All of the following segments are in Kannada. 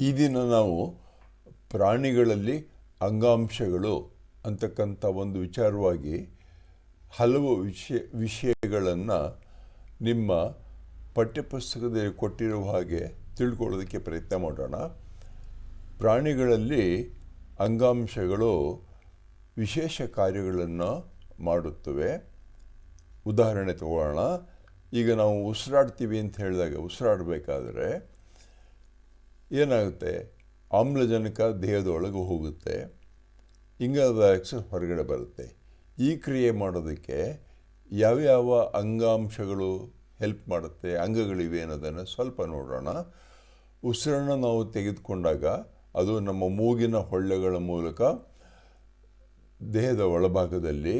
ಈ ದಿನ ನಾವು ಪ್ರಾಣಿಗಳಲ್ಲಿ ಅಂಗಾಂಶಗಳು ಅಂತಕ್ಕಂಥ ಒಂದು ವಿಚಾರವಾಗಿ ಹಲವು ವಿಷಯ, ವಿಷಯಗಳನ್ನು ನಿಮ್ಮ ಪಠ್ಯಪುಸ್ತಕದಲ್ಲಿ ಕೊಟ್ಟಿರುವ ಹಾಗೆ ತಿಳ್ಕೊಳ್ಳೋದಕ್ಕೆ ಪ್ರಯತ್ನ ಮಾಡೋಣ. ಪ್ರಾಣಿಗಳಲ್ಲಿ ಅಂಗಾಂಶಗಳು ವಿಶೇಷ ಕಾರ್ಯಗಳನ್ನು ಮಾಡುತ್ತವೆ. ಉದಾಹರಣೆ ತಗೊಳ್ಳೋಣ. ಈಗ ನಾವು ಉಸಿರಾಡ್ತೀವಿ ಅಂತ ಹೇಳಿದಾಗ, ಉಸಿರಾಡಬೇಕಾದ್ರೆ ಏನಾಗುತ್ತೆ? ಆಮ್ಲಜನಕ ದೇಹದೊಳಗೆ ಹೋಗುತ್ತೆ. ಇಂಗಾಲದ ಡೈಆಕ್ಸೈಡ್ ಹೊರಗಡೆ ಬರುತ್ತೆ. ಈ ಕ್ರಿಯೆ ಮಾಡೋದಕ್ಕೆ ಯಾವ್ಯಾವ ಅಂಗಾಂಶಗಳು ಹೆಲ್ಪ್ ಮಾಡುತ್ತೆ, ಅಂಗಗಳಿವೆ ಅನ್ನೋದನ್ನು ಸ್ವಲ್ಪ ನೋಡೋಣ. ಉಸಿರನ್ನು ನಾವು ತೆಗೆದುಕೊಂಡಾಗ ಅದು ನಮ್ಮ ಮೂಗಿನ ಹೊಳ್ಳೆಗಳ ಮೂಲಕ ದೇಹದ ಒಳಭಾಗದಲ್ಲಿ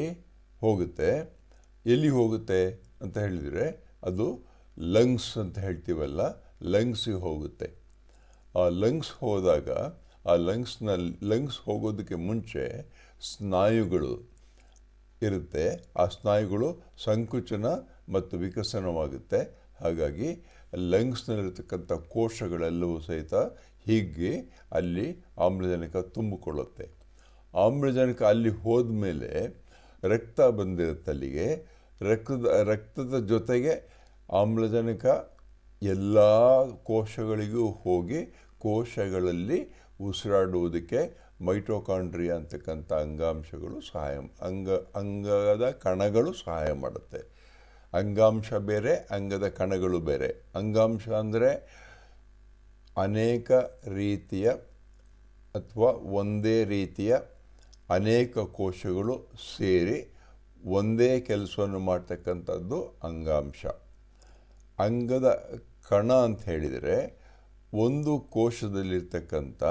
ಹೋಗುತ್ತೆ. ಎಲ್ಲಿ ಹೋಗುತ್ತೆ ಅಂತ ಹೇಳಿದರೆ ಅದು ಲಂಗ್ಸ್ ಅಂತ ಹೇಳ್ತೀವಲ್ಲ ಲಂಗ್ಸಿಗೆ ಹೋಗುತ್ತೆ. ಆ ಲಂಗ್ಸ್ ಹೋದಾಗ, ಆ ಲಂಗ್ಸ್ನ ಲಂಗ್ಸ್ ಹೋಗೋದಕ್ಕೆ ಮುಂಚೆ ಸ್ನಾಯುಗಳು ಇರುತ್ತೆ. ಆ ಸ್ನಾಯುಗಳು ಸಂಕುಚನ ಮತ್ತು ವಿಕಸನವಾಗುತ್ತೆ. ಹಾಗಾಗಿ ಲಂಗ್ಸ್ನಲ್ಲಿರ್ತಕ್ಕಂಥ ಕೋಶಗಳೆಲ್ಲವೂ ಸಹಿತ ಹೀಗೆ ಅಲ್ಲಿ ಆಮ್ಲಜನಕ ತುಂಬಿಕೊಳ್ಳುತ್ತೆ. ಆಮ್ಲಜನಕ ಅಲ್ಲಿ ಹೋದ ಮೇಲೆ ರಕ್ತ ಬಂದಿರುತ್ತೆ ಅಲ್ಲಿಗೆ. ರಕ್ತದ ರಕ್ತದ ಜೊತೆಗೆ ಆಮ್ಲಜನಕ ಎಲ್ಲ ಕೋಶಗಳಿಗೂ ಹೋಗಿ ಕೋಶಗಳಲ್ಲಿ ಉಸಿರಾಡುವುದಕ್ಕೆ ಮೈಟೋಕಾಂಡ್ರಿಯಾ ಅಂತಕ್ಕಂಥ ಅಂಗಾಂಶಗಳು ಸಹಾಯ ಅಂಗ ಅಂಗದ ಕಣಗಳು ಸಹಾಯ ಮಾಡುತ್ತೆ. ಅಂಗಾಂಶ ಬೇರೆ, ಅಂಗದ ಕಣಗಳು ಬೇರೆ. ಅಂಗಾಂಶ ಅಂದರೆ ಅನೇಕ ರೀತಿಯ ಅಥವಾ ಒಂದೇ ರೀತಿಯ ಅನೇಕ ಕೋಶಗಳು ಸೇರಿ ಒಂದೇ ಕೆಲಸವನ್ನು ಮಾಡ್ತಕ್ಕಂಥದ್ದು ಅಂಗಾಂಶ. ಅಂಗದ ಕಣ ಅಂತ ಹೇಳಿದರೆ ಒಂದು ಕೋಶದಲ್ಲಿರ್ತಕ್ಕಂಥ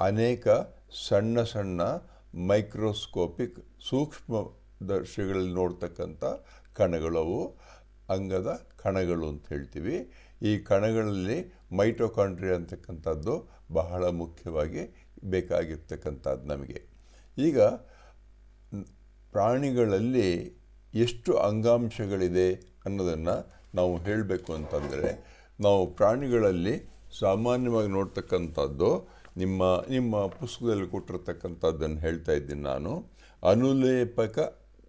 ಅನೇಕ ಸಣ್ಣ ಸಣ್ಣ ಮೈಕ್ರೋಸ್ಕೋಪಿಕ್ ಸೂಕ್ಷ್ಮ ದರ್ಶಿಗಳಲ್ಲಿ ನೋಡ್ತಕ್ಕಂಥ ಕಣಗಳವು ಅಂಗದ ಕಣಗಳು ಅಂತ ಹೇಳ್ತೀವಿ. ಈ ಕಣಗಳಲ್ಲಿ ಮೈಟೋಕಾಂಡ್ರಿಯಾ ಅಂತಕ್ಕಂಥದ್ದು ಬಹಳ ಮುಖ್ಯವಾಗಿ ಬೇಕಾಗಿರ್ತಕ್ಕಂಥದ್ದು ನಮಗೆ. ಈಗ ಪ್ರಾಣಿಗಳಲ್ಲಿ ಎಷ್ಟು ಅಂಗಾಂಶಗಳಿದೆ ಅನ್ನೋದನ್ನು ನಾವು ಹೇಳಬೇಕು ಅಂತಂದರೆ, ನಾವು ಪ್ರಾಣಿಗಳಲ್ಲಿ ಸಾಮಾನ್ಯವಾಗಿ ನೋಡ್ತಕ್ಕಂಥದ್ದು, ನಿಮ್ಮ ನಿಮ್ಮ ಪುಸ್ತಕದಲ್ಲಿ ಕೊಟ್ಟಿರ್ತಕ್ಕಂಥದ್ದನ್ನು ಹೇಳ್ತಾ ಇದ್ದೀನಿ ನಾನು. ಅನುಲೇಪಕ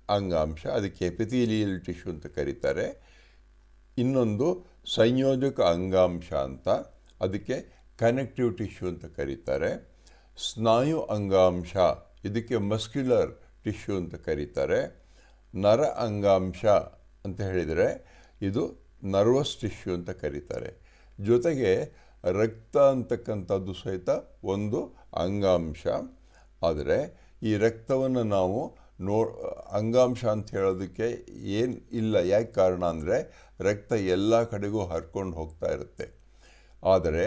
ಅಂಗಾಂಶ, ಅದಕ್ಕೆ ಎಪಿಥೀಲಿಯಲ್ ಟಿಶ್ಯೂ ಅಂತ ಕರೀತಾರೆ. ಇನ್ನೊಂದು ಸಂಯೋಜಕ ಅಂಗಾಂಶ ಅಂತ, ಅದಕ್ಕೆ ಕನೆಕ್ಟಿವ್ ಟಿಶ್ಯೂ ಅಂತ ಕರೀತಾರೆ. ಸ್ನಾಯು ಅಂಗಾಂಶ, ಇದಕ್ಕೆ ಮಸ್ಕ್ಯುಲರ್ ಟಿಶ್ಯೂ ಅಂತ ಕರೀತಾರೆ. ನರ ಅಂಗಾಂಶ ಅಂತ ಹೇಳಿದರೆ ಇದು ನರ್ವಸ್ ಟಿಶ್ಯೂ ಅಂತ ಕರೀತಾರೆ. ಜೊತೆಗೆ ರಕ್ತ ಅಂತಕ್ಕಂಥದ್ದು ಸಹಿತ ಒಂದು ಅಂಗಾಂಶ. ಆದರೆ ಈ ರಕ್ತವನ್ನು ನಾವು ನೋ, ಅಂಗಾಂಶ ಅಂತ ಹೇಳೋದಕ್ಕೆ ಏನು ಇಲ್ಲ, ಯಾಕೆ ಕಾರಣ ಅಂದರೆ ರಕ್ತ ಎಲ್ಲ ಕಡೆಗೂ ಹರ್ಕೊಂಡು ಹೋಗ್ತಾ ಇರುತ್ತೆ. ಆದರೆ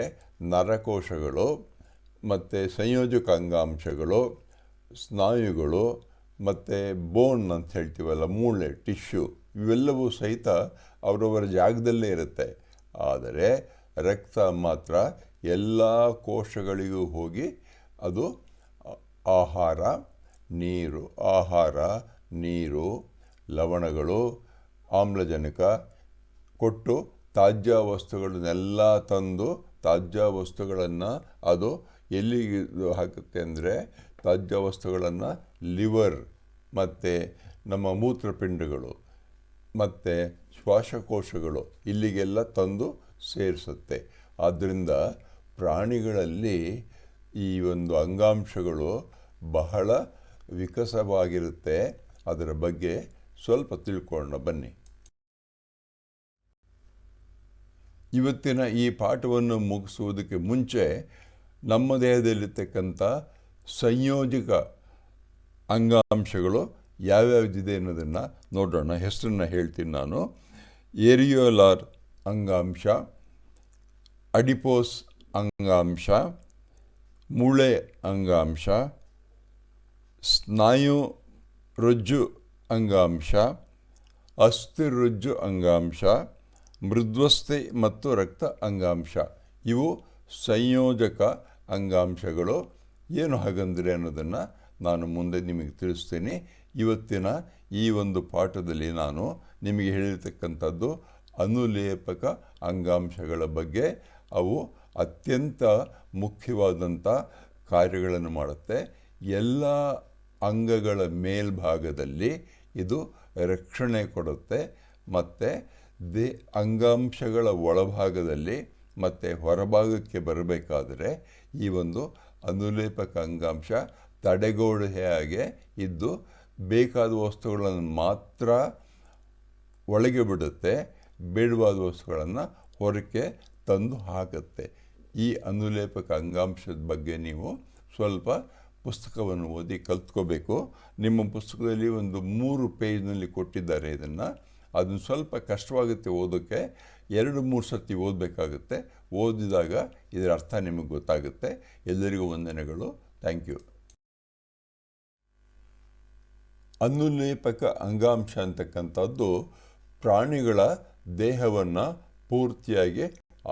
ನರಕೋಶಗಳು ಮತ್ತು ಸಂಯೋಜಕ ಅಂಗಾಂಶಗಳು, ಸ್ನಾಯುಗಳು ಮತ್ತು ಬೋನ್ ಅಂತ ಹೇಳ್ತೀವಲ್ಲ, ಮೂಳೆ, ಟಿಶ್ಯೂ, ಇವೆಲ್ಲವೂ ಸಹಿತ ಅವರವರ ಜಾಗದಲ್ಲೇ ಇರುತ್ತೆ. ಆದರೆ ರಕ್ತ ಮಾತ್ರ ಎಲ್ಲ ಕೋಶಗಳಿಗೂ ಹೋಗಿ ಅದು ಆಹಾರ, ನೀರು ಆಹಾರ, ನೀರು, ಲವಣಗಳು, ಆಮ್ಲಜನಕ ಕೊಟ್ಟು ತಾಜ್ಯ ವಸ್ತುಗಳನ್ನೆಲ್ಲ ತಂದು ತಾಜ್ಯ ವಸ್ತುಗಳನ್ನು ಅದು ಎಲ್ಲಿಗೆ ಹಾಕುತ್ತೆ ಅಂದರೆ ತಾಜ್ಯ ವಸ್ತುಗಳನ್ನು ಲಿವರ್ ಮತ್ತು ನಮ್ಮ ಮೂತ್ರಪಿಂಡಗಳು ಮತ್ತು ಶ್ವಾಸಕೋಶಗಳು ಇಲ್ಲಿಗೆಲ್ಲ ತಂದು ಸೇರಿಸುತ್ತೆ. ಆದ್ದರಿಂದ ಪ್ರಾಣಿಗಳಲ್ಲಿ ಈ ಒಂದು ಅಂಗಾಂಶಗಳು ಬಹಳ ವಿಕಸವಾಗಿರುತ್ತೆ. ಅದರ ಬಗ್ಗೆ ಸ್ವಲ್ಪ ತಿಳ್ಕೊಳ್ಳೋಣ, ಬನ್ನಿ. ಇವತ್ತಿನ ಈ ಪಾಠವನ್ನು ಮುಗಿಸುವುದಕ್ಕೆ ಮುಂಚೆ ನಮ್ಮ ದೇಹದಲ್ಲಿರ್ತಕ್ಕಂಥ ಸಂಯೋಜಕ ಅಂಗಾಂಶಗಳು ಯಾವ್ಯಾವ್ದಿದೆ ಅನ್ನೋದನ್ನು ನೋಡೋಣ. ಹೆಸರನ್ನು ಹೇಳ್ತೀನಿ ನಾನು. ಏರಿಯೋಲಾರ್ ಅಂಗಾಂಶ ಅಡಿಪೋಸ್ ಅಂಗಾಂಶ ಮೂಳೆ ಅಂಗಾಂಶ ಸ್ನಾಯು ರಜ್ಜು ಅಂಗಾಂಶ ಅಸ್ಥಿರಜ್ಜು ಅಂಗಾಂಶ ಮೃದ್ವಸ್ಥೆ ಮತ್ತು ರಕ್ತ ಅಂಗಾಂಶ ಇವು ಸಂಯೋಜಕ ಅಂಗಾಂಶಗಳು ಏನು ಹಾಗಂದರೆ ಅನ್ನೋದನ್ನು ನಾನು ಮುಂದೆ ನಿಮಗೆ ತಿಳಿಸ್ತೇನೆ. ಇವತ್ತಿನ ಈ ಒಂದು ಪಾಠದಲ್ಲಿ ನಾನು ನಿಮಗೆ ಹೇಳಿರ್ತಕ್ಕಂಥದ್ದು ಅನುಲೇಪಕ ಅಂಗಾಂಶಗಳ ಬಗ್ಗೆ. ಅವು ಅತ್ಯಂತ ಮುಖ್ಯವಾದಂಥ ಕಾರ್ಯಗಳನ್ನು ಮಾಡುತ್ತೆ. ಎಲ್ಲ ಅಂಗಗಳ ಮೇಲ್ಭಾಗದಲ್ಲಿ ಇದು ರಕ್ಷಣೆ ಕೊಡುತ್ತೆ. ಮತ್ತು ದೇ ಅಂಗಾಂಶಗಳ ಒಳಭಾಗದಲ್ಲಿ ಮತ್ತು ಹೊರಭಾಗಕ್ಕೆ ಬರಬೇಕಾದರೆ ಈ ಒಂದು ಅನುಲೇಪಕ ಅಂಗಾಂಶ ತಡೆಗೋಡೆಯಾಗೆ ಇದ್ದು ಬೇಕಾದ ವಸ್ತುಗಳನ್ನು ಮಾತ್ರ ಒಳಗೆ ಬಿಡುತ್ತೆ, ಬೇಡವಾದ ವಸ್ತುಗಳನ್ನು ಹೊರಕ್ಕೆ ತಂದು ಹಾಕುತ್ತೆ. ಈ ಅನುಲೇಪಕ ಅಂಗಾಂಶದ ಬಗ್ಗೆ ನೀವು ಸ್ವಲ್ಪ ಪುಸ್ತಕವನ್ನು ಓದಿ ಕಲ್ತ್ಕೋಬೇಕು. ನಿಮ್ಮ ಪುಸ್ತಕದಲ್ಲಿ ಒಂದು ಮೂರು ಪೇಜ್ನಲ್ಲಿ ಕೊಟ್ಟಿದ್ದಾರೆ ಇದನ್ನು. ಅದನ್ನು ಸ್ವಲ್ಪ ಕಷ್ಟವಾಗುತ್ತೆ ಓದೋಕ್ಕೆ ಎರಡು, ಮೂರು ಸರ್ತಿ ಓದಬೇಕಾಗುತ್ತೆ. ಓದಿದಾಗ ಇದರ ಅರ್ಥ ನಿಮಗೆ ಗೊತ್ತಾಗುತ್ತೆ. ಎಲ್ಲರಿಗೂ ವಂದನೆಗಳು. Thank you. ಅನುಲೇಪಕ ಅಂಗಾಂಶ ಅಂತಕ್ಕಂಥದ್ದು ಪ್ರಾಣಿಗಳ ದೇಹವನ್ನು ಪೂರ್ತಿಯಾಗಿ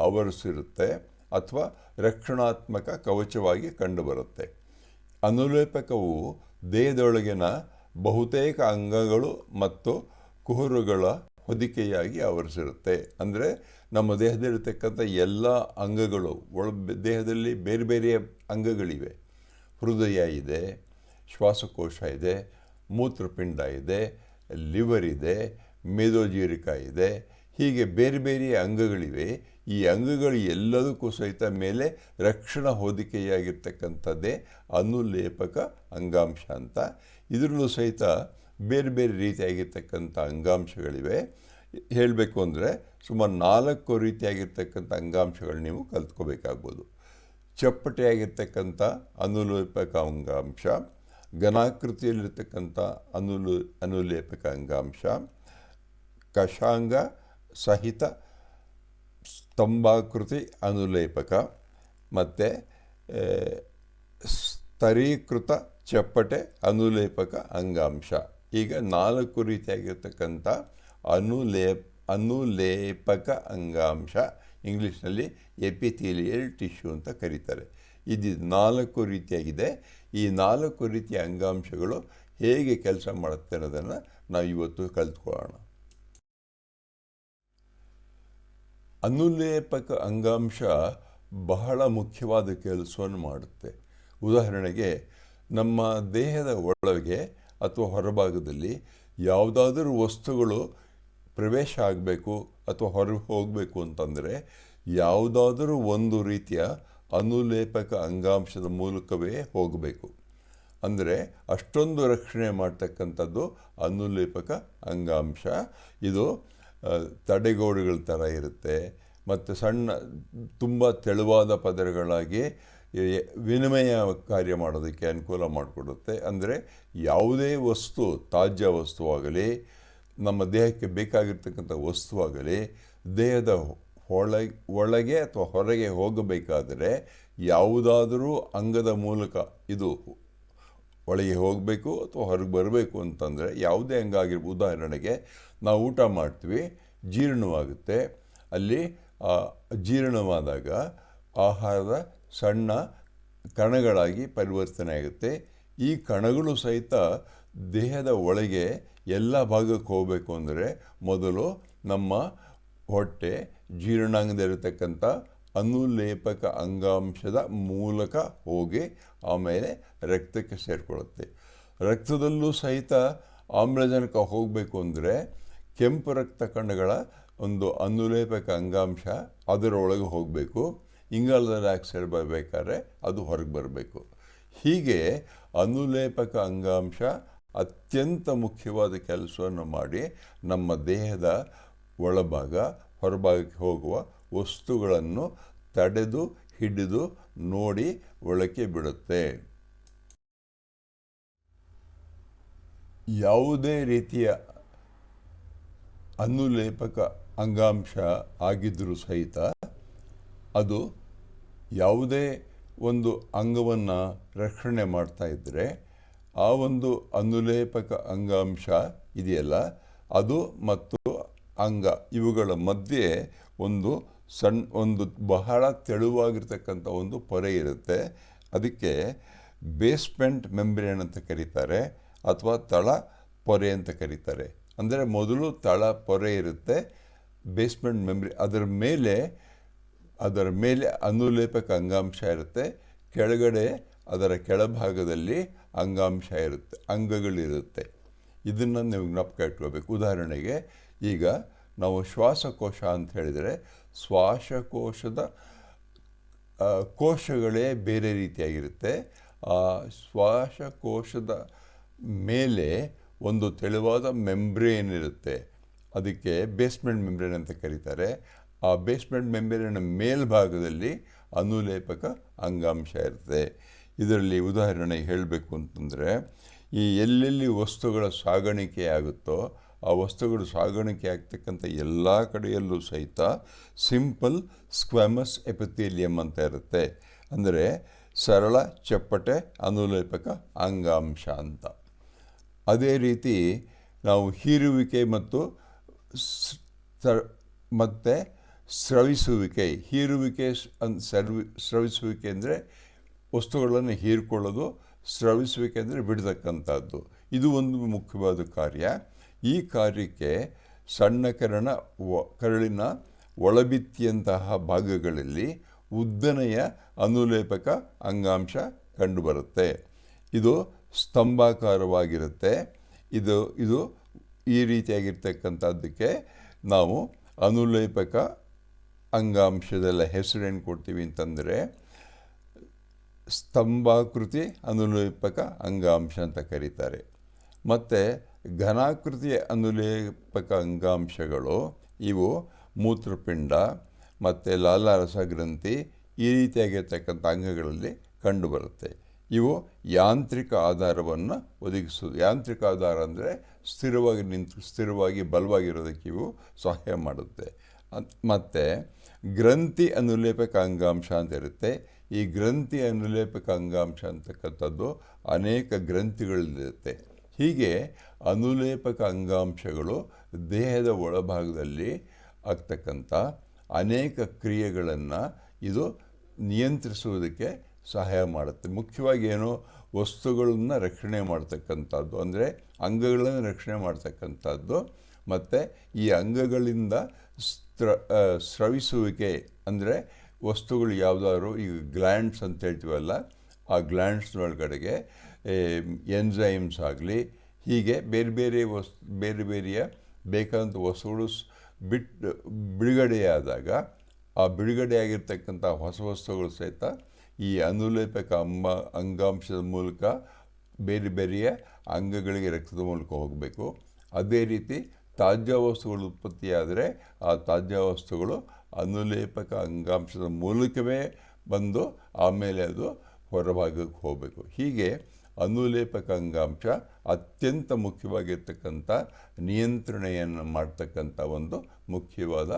ಆವರಿಸಿರುತ್ತೆ ಅಥವಾ ರಕ್ಷಣಾತ್ಮಕ ಕವಚವಾಗಿ ಕಂಡುಬರುತ್ತೆ. ಅನುಲೇಪಕವು ದೇಹದೊಳಗಿನ ಬಹುತೇಕ ಅಂಗಗಳು ಮತ್ತು ಕುಹರುಗಳ ಹೊದಿಕೆಯಾಗಿ ಆವರಿಸಿರುತ್ತೆ. ಅಂದರೆ ನಮ್ಮ ದೇಹದಲ್ಲಿರ್ತಕ್ಕಂಥ ಎಲ್ಲ ಅಂಗಗಳು ಒಳ ದೇಹದಲ್ಲಿ ಬೇರೆ ಬೇರೆ ಅಂಗಗಳಿವೆ. ಹೃದಯ ಇದೆ, ಶ್ವಾಸಕೋಶ ಇದೆ ಮೂತ್ರಪಿಂಡ ಇದೆ ಲಿವರ್ ಇದೆ ಮೇದೋಜೀರಿಕ ಇದೆ. ಹೀಗೆ ಬೇರೆ ಬೇರೆ ಅಂಗಗಳಿವೆ. ಈ ಅಂಗಗಳು ಎಲ್ಲದಕ್ಕೂ ಸಹಿತ ಮೇಲೆ ರಕ್ಷಣಾ ಹೊದಿಕೆಯಾಗಿರ್ತಕ್ಕಂಥದ್ದೇ ಅನುಲೇಪಕ ಅಂಗಾಂಶ ಅಂತ. ಇದರಲ್ಲೂ ಸಹಿತ ಬೇರೆ ಬೇರೆ ರೀತಿಯಾಗಿರ್ತಕ್ಕಂಥ ಅಂಗಾಂಶಗಳಿವೆ. ಹೇಳಬೇಕು ಅಂದರೆ ಸುಮಾರು ನಾಲ್ಕು ರೀತಿಯಾಗಿರ್ತಕ್ಕಂಥ ಅಂಗಾಂಶಗಳು ನೀವು ಕಲ್ತ್ಕೋಬೇಕಾಗ್ಬೋದು. ಚಪ್ಪಟೆಯಾಗಿರ್ತಕ್ಕಂಥ ಅನುಲೇಪಕ ಅಂಗಾಂಶ ಘನಾಕೃತಿಯಲ್ಲಿರ್ತಕ್ಕಂಥ ಅನುಲು ಅನುಲೇಪಕ ಅಂಗಾಂಶ ಕಷಾಂಗ ಸಹಿತ ಸ್ತಂಭಾಕೃತಿ ಅನುಲೇಪಕ ಮತ್ತು ಸ್ತರೀಕೃತ ಚಪ್ಪಟೆ ಅನುಲೇಪಕ ಅಂಗಾಂಶ. ಈಗ ನಾಲ್ಕು ರೀತಿಯಾಗಿರ್ತಕ್ಕಂಥ ಅನುಲೇಪ್ ಅನುಲೇಪಕ ಅಂಗಾಂಶ ಇಂಗ್ಲೀಷ್ನಲ್ಲಿ ಎಪಿಥೀಲಿಯಲ್ ಟಿಶ್ಯೂ ಅಂತ ಕರೀತಾರೆ. ಇದು ನಾಲ್ಕು ರೀತಿಯಾಗಿದೆ. ಈ ನಾಲ್ಕು ರೀತಿಯ ಅಂಗಾಂಶಗಳು ಹೇಗೆ ಕೆಲಸ ಮಾಡುತ್ತೆ ಅನ್ನೋದನ್ನು ನಾವು ಇವತ್ತು ಕಲ್ತ್ಕೊಳ್ಳೋಣ. ಅನುಲೇಪಕ ಅಂಗಾಂಶ ಬಹಳ ಮುಖ್ಯವಾದ ಕೆಲಸವನ್ನು ಮಾಡುತ್ತೆ. ಉದಾಹರಣೆಗೆ ನಮ್ಮ ದೇಹದ ಒಳಗೆ ಅಥವಾ ಹೊರಭಾಗದಲ್ಲಿ ಯಾವುದಾದರೂ ವಸ್ತುಗಳು ಪ್ರವೇಶ ಆಗಬೇಕು ಅಥವಾ ಹೊರಗೆ ಹೋಗಬೇಕು ಅಂತಂದರೆ ಯಾವುದಾದರೂ ಒಂದು ರೀತಿಯ ಅನುಲೇಪಕ ಅಂಗಾಂಶದ ಮೂಲಕವೇ ಹೋಗಬೇಕು. ಅಂದರೆ ಅಷ್ಟೊಂದು ರಕ್ಷಣೆ ಮಾಡ್ತಕ್ಕಂಥದ್ದು ಅನುಲೇಪಕ ಅಂಗಾಂಶ. ಇದು ತಡೆಗೋಡೆಗಳ ಥರ ಇರುತ್ತೆ. ಮತ್ತು ಸಣ್ಣ, ತುಂಬ ತೆಳುವಾದ ಪದರಗಳಾಗಿ ವಿನಿಮಯ ಕಾರ್ಯ ಮಾಡೋದಕ್ಕೆ ಅನುಕೂಲ ಮಾಡಿಕೊಡುತ್ತೆ. ಅಂದರೆ ಯಾವುದೇ ವಸ್ತು, ತಾಜ್ಯ ವಸ್ತುವಾಗಲಿ, ನಮ್ಮ ದೇಹಕ್ಕೆ ಬೇಕಾಗಿರ್ತಕ್ಕಂಥ ವಸ್ತುವಾಗಲಿ, ದೇಹದ ಒಳಗೆ ಒಳಗೆ ಅಥವಾ ಹೊರಗೆ ಹೋಗಬೇಕಾದರೆ ಯಾವುದಾದರೂ ಅಂಗದ ಮೂಲಕ ಇದು ಒಳಗೆ ಹೋಗಬೇಕು ಅಥವಾ ಹೊರಗೆ ಬರಬೇಕು ಅಂತಂದರೆ ಯಾವುದೇ ಅಂಗ ಆಗಿರ್ಬೋದು. ಉದಾಹರಣೆಗೆ ನಾವು ಊಟ ಮಾಡ್ತೀವಿ, ಜೀರ್ಣವಾಗುತ್ತೆ. ಅಲ್ಲಿ ಜೀರ್ಣವಾದಾಗ ಆಹಾರದ ಸಣ್ಣ ಕಣಗಳಾಗಿ ಪರಿವರ್ತನೆ ಆಗುತ್ತೆ ಈ ಕಣಗಳು ಸಹಿತ ದೇಹದ ಒಳಗೆ ಎಲ್ಲ ಭಾಗಕ್ಕೆ ಹೋಗಬೇಕು ಅಂದರೆ ಮೊದಲು ನಮ್ಮ ಹೊಟ್ಟೆ ಜೀರ್ಣಾಂಗದಲ್ಲಿರತಕ್ಕಂಥ ಅನುಲೇಪಕ ಅಂಗಾಂಶದ ಮೂಲಕ ಹೋಗಿ ಆಮೇಲೆ ರಕ್ತಕ್ಕೆ ಸೇರಿಕೊಳ್ಳುತ್ತೆ. ರಕ್ತದಲ್ಲೂ ಸಹಿತ ಆಮ್ಲಜನಕ ಹೋಗಬೇಕು ಅಂದರೆ ಕೆಂಪು ರಕ್ತ ಕಣಗಳ ಒಂದು ಅನುಲೇಪಕ ಅಂಗಾಂಶ ಅದರೊಳಗೆ ಹೋಗಬೇಕು. ಇಂಗಾಲದ ಡೈಆಕ್ಸೈಡ್ ಬರಬೇಕಾದ್ರೆ ಅದು ಹೊರಗೆ ಬರಬೇಕು. ಹೀಗೆ ಅನುಲೇಪಕ ಅಂಗಾಂಶ ಅತ್ಯಂತ ಮುಖ್ಯವಾದ ಕೆಲಸವನ್ನು ಮಾಡಿ ನಮ್ಮ ದೇಹದ ಒಳಭಾಗ, ಹೊರಭಾಗಕ್ಕೆ ಹೋಗುವ ವಸ್ತುಗಳನ್ನು ತಡೆದು, ಹಿಡಿದು, ನೋಡಿ, ಒಳಕ್ಕೆ ಬಿಡುತ್ತೆ. ಯಾವುದೇ ರೀತಿಯ ಅನುಲೇಪಕ ಅಂಗಾಂಶ ಆಗಿದ್ದರೂ ಸಹಿತ ಅದು ಯಾವುದೇ ಒಂದು ಅಂಗವನ್ನು ರಕ್ಷಣೆ ಮಾಡ್ತಾ ಇದ್ದರೆ ಆ ಒಂದು ಅನುಲೇಪಕ ಅಂಗಾಂಶ ಇದೆಯಲ್ಲ, ಅದು ಮತ್ತು ಅಂಗ. ಇವುಗಳ ಮಧ್ಯೆ ಒಂದು ಸಣ್ಣ ಒಂದು ಬಹಳ ತೆಳುವಾಗಿರ್ತಕ್ಕಂಥ ಒಂದು ಪೊರೆ ಇರುತ್ತೆ. ಅದಕ್ಕೆ ಬೇಸ್ಮೆಂಟ್ ಮೆಂಬ್ರೇನ್ ಅಂತ ಕರೀತಾರೆ, ಅಥವಾ ತಳ ಪೊರೆ ಅಂತ ಕರೀತಾರೆ. ಅಂದರೆ ಮೊದಲು ತಳ ಪೊರೆ ಇರುತ್ತೆ ಬೇಸ್ಮೆಂಟ್ ಮೆಂಬ್ರಿ ಅದರ ಮೇಲೆ ಅದರ ಮೇಲೆ ಅನುಲೇಪಕ ಅಂಗಾಂಶ ಇರುತ್ತೆ, ಕೆಳಗಡೆ ಅದರ ಕೆಳಭಾಗದಲ್ಲಿ ಅಂಗಾಂಶ ಇರುತ್ತೆ, ಅಂಗಗಳಿರುತ್ತೆ. ಇದನ್ನು ನೀವು ಜ್ಞಾಪಕ ಇಟ್ಕೋಬೇಕು. ಉದಾಹರಣೆಗೆ ಈಗ ನಾವು ಶ್ವಾಸಕೋಶ ಅಂತ ಹೇಳಿದರೆ ಶ್ವಾಸಕೋಶದ ಕೋಶಗಳೇ ಬೇರೆ ರೀತಿಯಾಗಿರುತ್ತೆ. ಆ, ಶ್ವಾಸಕೋಶದ ಮೇಲೆ ಒಂದು ತೆಳುವಾದ ಮೆಂಬ್ರೇನ್ ಇರುತ್ತೆ. ಅದಕ್ಕೆ ಬೇಸ್ಮೆಂಟ್ ಮೆಂಬ್ರೇನ್ ಅಂತ ಕರೀತಾರೆ. ಆ ಬೇಸ್ಮೆಂಟ್ ಮೆಂಬ್ರೇನ ಮೇಲ್ಭಾಗದಲ್ಲಿ ಅನುಲೇಪಕ ಅಂಗಾಂಶ ಇರುತ್ತೆ. ಇದರಲ್ಲಿ ಉದಾಹರಣೆ ಹೇಳಬೇಕು ಅಂತಂದರೆ ಈ ಎಲ್ಲೆಲ್ಲಿ ವಸ್ತುಗಳ ಸಾಗಾಣಿಕೆ ಆಗುತ್ತೋ ಆ ವಸ್ತುಗಳು ಸಾಗಾಣಿಕೆ ಆಗ್ತಕ್ಕಂಥ ಎಲ್ಲ ಕಡೆಯಲ್ಲೂ ಸಹಿತ ಸಿಂಪಲ್ ಸ್ಕ್ವಾಮಸ್ ಎಪಿಥೇಲಿಯಂ ಅಂತ ಇರುತ್ತೆ. ಅಂದರೆ ಸರಳ, ಚಪ್ಪಟೆ, ಅನುಲೇಪಕ, ಅಂಗಾಂಶ ಅಂತ. ಅದೇ ರೀತಿ ನಾವು ಹೀರುವಿಕೆ ಮತ್ತು ಮತ್ತು ಸ್ರವಿಸುವಿಕೆ, ಹೀರುವಿಕೆ ಅನ್, ಸರ್ವಿ, ಸ್ರವಿಸುವಿಕೆ ಅಂದರೆ ವಸ್ತುಗಳನ್ನು ಹೀರ್ಕೊಳ್ಳೋದು, ಸ್ರವಿಸುವಿಕೆ ಅಂದರೆ ಬಿಡತಕ್ಕಂಥದ್ದು. ಇದು ಒಂದು ಮುಖ್ಯವಾದ ಕಾರ್ಯ. ಈ ಕಾರ್ಯಕ್ಕೆ ಸಣ್ಣ ಕರಣ ಕರಳಿನ ಒಳಬಿತ್ತಿಯಂತಹ ಭಾಗಗಳಲ್ಲಿ ಉದ್ದನೆಯ ಅನುಲೇಪಕ ಅಂಗಾಂಶ ಕಂಡುಬರುತ್ತೆ. ಇದು ಸ್ತಂಭಾಕಾರವಾಗಿರುತ್ತೆ. ಇದು ಇದು ಈ ರೀತಿಯಾಗಿರ್ತಕ್ಕಂಥದ್ದಕ್ಕೆ ನಾವು ಅನುಲೇಪಕ ಅಂಗಾಂಶದೆಲ್ಲ ಹೆಸರೇನು ಕೊಡ್ತೀವಿ ಅಂತಂದರೆ ಸ್ತಂಭಾಕೃತಿ ಅನುಲೇಪಕ ಅಂಗಾಂಶ ಅಂತ ಕರೀತಾರೆ. ಮತ್ತು ಘನಾಕೃತಿ ಅನುಲೇಪಕ ಅಂಗಾಂಶಗಳು ಇವು ಮೂತ್ರಪಿಂಡ ಮತ್ತು ಲಾಲಾರಸ ಗ್ರಂಥಿ ಈ ರೀತಿಯಾಗಿರ್ತಕ್ಕಂಥ ಅಂಗಗಳಲ್ಲಿ ಕಂಡುಬರುತ್ತೆ. ಇವು ಯಾಂತ್ರಿಕ ಆಧಾರವನ್ನು ಒದಗಿಸೋದು ಯಾಂತ್ರಿಕ ಆಧಾರ ಅಂದರೆ ಸ್ಥಿರವಾಗಿ ನಿಂತು ಸ್ಥಿರವಾಗಿ ಬಲವಾಗಿರೋದಕ್ಕೆ ಇವು ಸಹಾಯ ಮಾಡುತ್ತೆ. ಮತ್ತು ಗ್ರಂಥಿ ಅನುಲೇಪಕ ಅಂಗಾಂಶ ಅಂತ ಇರುತ್ತೆ. ಈ ಗ್ರಂಥಿ ಅನುಲೇಪಕ ಅಂಗಾಂಶ ಅಂತಕ್ಕಂಥದ್ದು ಅನೇಕ ಗ್ರಂಥಿಗಳಿರುತ್ತೆ. ಹೀಗೆ ಅನುಲೇಪಕ ಅಂಗಾಂಶಗಳು ದೇಹದ ಒಳಭಾಗದಲ್ಲಿ ಆಗ್ತಕ್ಕಂಥ ಅನೇಕ ಕ್ರಿಯೆಗಳನ್ನು ಇದು ನಿಯಂತ್ರಿಸುವುದಕ್ಕೆ ಸಹಾಯ ಮಾಡುತ್ತೆ. ಮುಖ್ಯವಾಗಿ ಏನು? ವಸ್ತುಗಳನ್ನು ರಕ್ಷಣೆ ಮಾಡ್ತಕ್ಕಂಥದ್ದು. ಅಂದರೆ ಅಂಗಗಳನ್ನು ರಕ್ಷಣೆ ಮಾಡ್ತಕ್ಕಂಥದ್ದು. ಮತ್ತು ಈ ಅಂಗಗಳಿಂದ ಸ್ತ್ರ ಸ್ರವಿಸುವಿಕೆ ಅಂದರೆ ವಸ್ತುಗಳು ಯಾವುದಾದ್ರು ಈಗ ಗ್ಲ್ಯಾಂಡ್ಸ್ ಅಂತ ಹೇಳ್ತೀವಲ್ಲ, ಆ ಗ್ಲ್ಯಾಂಡ್ಸ್ನೊಳಗಡೆಗೆ ಎನ್ಸೈಮ್ಸ್ ಆಗಲಿ ಹೀಗೆ ಬೇರೆ ಬೇರೆ ವಸ್, ಬೇರೆ ಬೇರೆಯ ಬೇಕಾದಂಥ ವಸ್ತುಗಳು ಬಿಟ್ಟು ಬಿಡುಗಡೆಯಾದಾಗ ಆ ಬಿಡುಗಡೆಯಾಗಿರ್ತಕ್ಕಂಥ ಹೊಸ ವಸ್ತುಗಳು ಸಹಿತ ಈ ಅನುಲೇಪಕ ಅಂಬ ಅಂಗಾಂಶದ ಮೂಲಕ ಬೇರೆ ಬೇರೆಯ ಅಂಗಗಳಿಗೆ ರಕ್ತದ ಮೂಲಕ ಹೋಗಬೇಕು. ಅದೇ ರೀತಿ ತಾಜ್ಯ ವಸ್ತುಗಳು ಉತ್ಪತ್ತಿಯಾದರೆ ಆ ತಾಜ್ಯ ವಸ್ತುಗಳು ಅನುಲೇಪಕ ಅಂಗಾಂಶದ ಮೂಲಕವೇ ಬಂದು ಆಮೇಲೆ ಅದು ಹೊರಭಾಗಕ್ಕೆ ಹೋಗಬೇಕು. ಹೀಗೆ ಅನುಲೇಪಕ ಅಂಗಾಂಶ ಅತ್ಯಂತ ಮುಖ್ಯವಾಗಿರ್ತಕ್ಕಂಥ ನಿಯಂತ್ರಣೆಯನ್ನು ಮಾಡ್ತಕ್ಕಂಥ ಒಂದು ಮುಖ್ಯವಾದ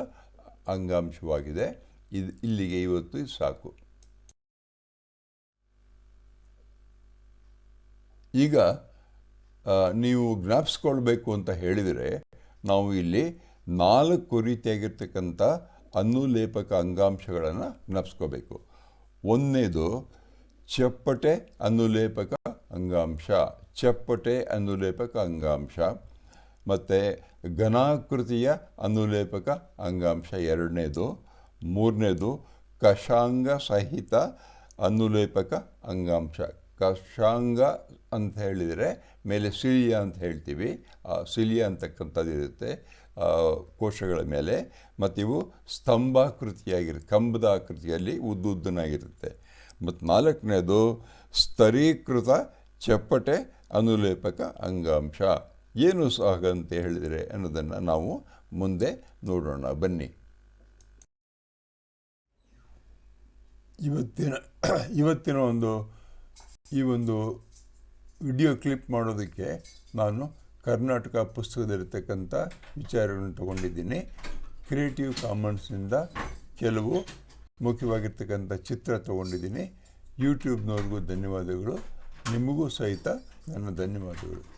ಅಂಗಾಂಶವಾಗಿದೆ. ಇದು ಇಲ್ಲಿಗೆ ಇವತ್ತು ಸಾಕು. ಈಗ ನೀವು ಜ್ಞಾಪಿಸ್ಕೊಳ್ಬೇಕು ಅಂತ ಹೇಳಿದರೆ ನಾವು ಇಲ್ಲಿ ನಾಲ್ಕು ರೀತಿಯಾಗಿರ್ತಕ್ಕಂಥ ಅನುಲೇಪಕ ಅಂಗಾಂಶಗಳನ್ನು ಜ್ಞಾಪಿಸ್ಕೋಬೇಕು ಒಂದನೇದು ಚಪ್ಪಟೆ ಅನುಲೇಪಕ ಅಂಗಾಂಶ. ಚಪ್ಪಟೆ ಅನುಲೇಪಕ ಅಂಗಾಂಶ. ಮತ್ತು ಘನಾಕೃತಿಯ ಅನುಲೇಪಕ ಅಂಗಾಂಶ ಎರಡನೇದು. ಮೂರನೇದು ಕಷಾಂಗ ಸಹಿತ ಅನುಲೇಪಕ ಅಂಗಾಂಶ. ಕಷಾಂಗ ಅಂತ ಹೇಳಿದರೆ ಮೇಲೆ ಸಿಲಿಯ ಅಂತ ಹೇಳ್ತೀವಿ. ಆ ಸಿಲಿಯ ಅಂತಕ್ಕಂಥದ್ದು ಇರುತ್ತೆ ಕೋಶಗಳ ಮೇಲೆ. ಮತ್ತು ಇವು ಸ್ತಂಭಾಕೃತಿಯಾಗಿರುತ್ತೆ ಕಂಬದ ಆಕೃತಿಯಲ್ಲಿ ಉದ್ದುದ್ದನಾಗಿರುತ್ತೆ. ಮತ್ತು ನಾಲ್ಕನೇದು ಸ್ತರೀಕೃತ ಚಪ್ಪಟೆ ಅನುಲೇಪಕ ಅಂಗಾಂಶ. ಏನು ಸಹ ಅಂತ ಹೇಳಿದರೆ ಅನ್ನೋದನ್ನು ನಾವು ಮುಂದೆ ನೋಡೋಣ. ಬನ್ನಿ. ಇವತ್ತಿನ ಇವತ್ತಿನ ಒಂದು, ಈ ಒಂದು ವಿಡಿಯೋ ಕ್ಲಿಪ್ ಮಾಡೋದಕ್ಕೆ ನಾನು ಕರ್ನಾಟಕ ಪುಸ್ತಕದಲ್ಲಿರ್ತಕ್ಕಂಥ ವಿಚಾರಗಳನ್ನು ತಗೊಂಡಿದ್ದೀನಿ. ಕ್ರಿಯೇಟಿವ್ ಕಾಮನ್ಸ್ನಿಂದ ಕೆಲವು ಮುಖ್ಯವಾಗಿರ್ತಕ್ಕಂಥ ಚಿತ್ರ ತಗೊಂಡಿದ್ದೀನಿ. ಯೂಟ್ಯೂಬ್ನವ್ರಿಗೂ ಧನ್ಯವಾದಗಳು. ನಿಮಗೂ ಸಹಿತ ನನ್ನ ಧನ್ಯವಾದಗಳು.